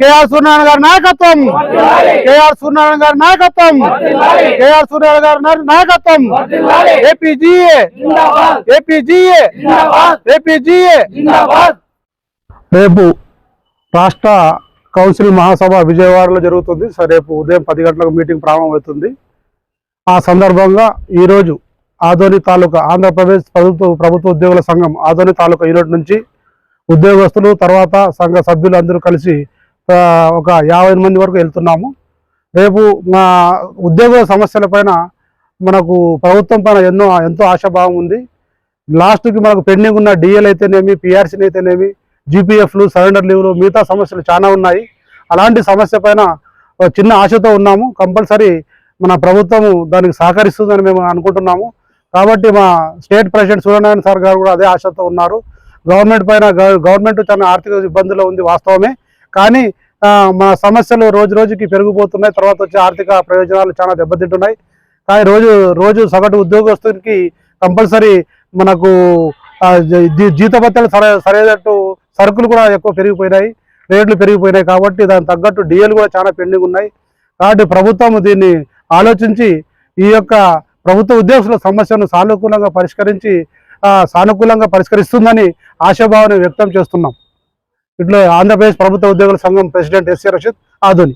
KR Suryanarayana గారి నాయకత్వం. KR Suryanarayana గారి నాయకత్వం. కేఆర్ సూర్యనారాయణ గారి నాయకత్వం. ఏపీజీఏ. ఏపీజీఏ. ఏపీజీఏ. రేపు రాష్ట్ర కౌన్సిల్ మహాసభ విజయవాడలో జరుగుతుంది. సరే రేపు ఉదయం పది గంటలకు మీటింగ్ ప్రారంభమవుతుంది. ఆ సందర్భంగా ఈరోజు ఆదోని తాలూకా ఆంధ్రప్రదేశ్ ప్రభుత్వ ప్రభుత్వ ఉద్యోగుల సంఘం ఆదోని తాలూకా ఈరోజు నుంచి ఉద్యోగస్తులు తర్వాత సంఘ సభ్యులు అందరూ కలిసి ఒక యాభై మంది వరకు వెళ్తున్నాము. రేపు మా ఉద్యోగ సమస్యల పైన మనకు ప్రభుత్వం పైన ఎన్నో ఎంతో ఆశాభావం ఉంది. లాస్ట్కి మనకు పెండింగ్ ఉన్న డిఎల్ అయితేనేమి పిఆర్సీని అయితేనేమి జీపీఎఫ్లు సరెండర్ లీవ్లు మిగతా సమస్యలు చాలా ఉన్నాయి. అలాంటి సమస్య పైన ఒక చిన్న ఆశతో ఉన్నాము. కంపల్సరీ మన ప్రభుత్వము దానికి సహకరిస్తుందని మేము అనుకుంటున్నాము. కాబట్టి మా స్టేట్ ప్రెసిడెంట్ సూర్యనారాయణ సార్ గారు కూడా అదే ఆశతో ఉన్నారు. గవర్నమెంట్ పైన గవర్నమెంట్ చాలా ఆర్థిక ఇబ్బందుల్లో ఉంది వాస్తవమే. కానీ మన మా సమస్యలు రోజు రోజుకి పెరిగిపోతున్నాయి. తర్వాత వచ్చే ఆర్థిక ప్రయోజనాలు చాలా దెబ్బతింటున్నాయి. కానీ రోజు రోజు సగటు ఉద్యోగస్తునికి కంపల్సరీ మనకు జీతభత్యాలు సరే సరైనట్టు సరుకులు కూడా ఎక్కువ పెరిగిపోయినాయి. రేట్లు పెరిగిపోయినాయి కాబట్టి దానికి తగ్గట్టు డిఎలు కూడా చాలా పెండింగ్ ఉన్నాయి. కాబట్టి ప్రభుత్వం దీన్ని ఆలోచించి ఈ యొక్క ప్రభుత్వ ఉద్యోగుల సమస్యను సానుకూలంగా పరిష్కరించి సానుకూలంగా పరిష్కరిస్తుందని ఆశాభావాన్ని వ్యక్తం చేస్తున్నాం. ఇట్లా ఆంధ్రప్రదేశ్ ప్రభుత్వ ఉద్యోగుల సంఘం ప్రెసిడెంట్ ఎస్సీ రషీద్ ఆధుని